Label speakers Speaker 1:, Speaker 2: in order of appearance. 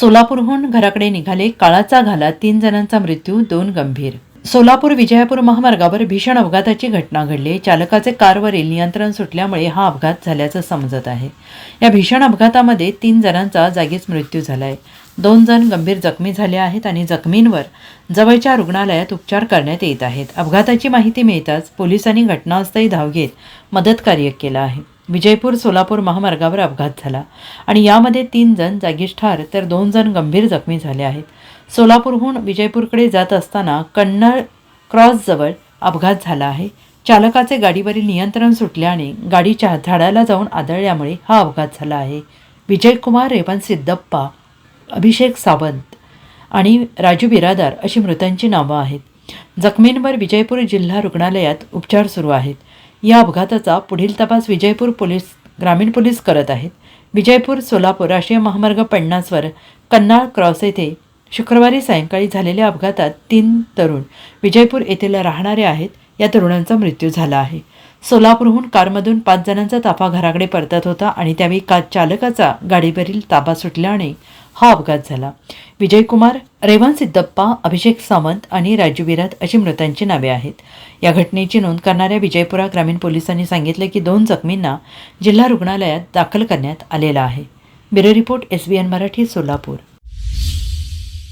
Speaker 1: सोलापूरहून घराकडे निघाले काळाचा घाला तीन जणांचा मृत्यू दोन गंभीर. सोलापूर विजयापूर महामार्गावर भीषण अपघाताची घटना घडली. चालकाचे कारवरील नियंत्रण सुटल्यामुळे हा अपघात झाल्याचं समजत आहे. या भीषण अपघातामध्ये तीन जणांचा जागीच मृत्यू झाला आहे दोन जण गंभीर जखमी झाले आहेत आणि जखमींवर जवळच्या रुग्णालयात उपचार करण्यात येत आहेत. अपघाताची माहिती मिळताच पोलिसांनी घटनास्थळी धाव घेत मदतकार्य केलं आहे. विजयपूर सोलापूर महामार्गावर अपघात झाला आणि यामध्ये तीन जण जागीच ठार तर दोन जण गंभीर जखमी झाले आहेत. सोलापूरहून विजयपूरकडे जात असताना कन्नड क्रॉसजवळ अपघात झाला आहे. चालकाचे गाडीवरील नियंत्रण सुटल्याने गाडीच्या झाडाला जाऊन आदळल्यामुळे हा अपघात झाला आहे. विजयकुमार रेवण सिद्धप्पा अभिषेक सावंत आणि राजू बिरादार अशी मृतांची नावं आहेत. जखमींवर विजयपूर जिल्हा रुग्णालयात उपचार सुरू आहेत. या अपघाताचा पुढील तपास विजयपूर पोलीस ग्रामीण पोलीस करत आहेत. विजयपूर सोलापूर राष्ट्रीय महामार्ग पन्नासवर कन्नाळ क्रॉस येथे शुक्रवारी सायंकाळी झालेल्या अपघातात तीन तरुण विजयपूर येथील राहणारे आहेत. या तरुणांचा मृत्यू झाला आहे. सोलापूरहून कारमधून पाच जणांचा ताफा घराकडे परतत होता आणि त्यावेळी का चालकाचा गाडीवरील ताबा सुटल्याने हा अपघात झाला. विजयकुमार रेवन सिद्धप्पा अभिषेक सावंत आणि राजू विरात अशी मृतांची नावे आहेत. या घटनेची नोंद करणाऱ्या विजयपुरा ग्रामीण पोलिसांनी सांगितले की दोन जखमींना जिल्हा रुग्णालयात दाखल करण्यात आलेला आहे. Bureau report S B N Marathi Solapur.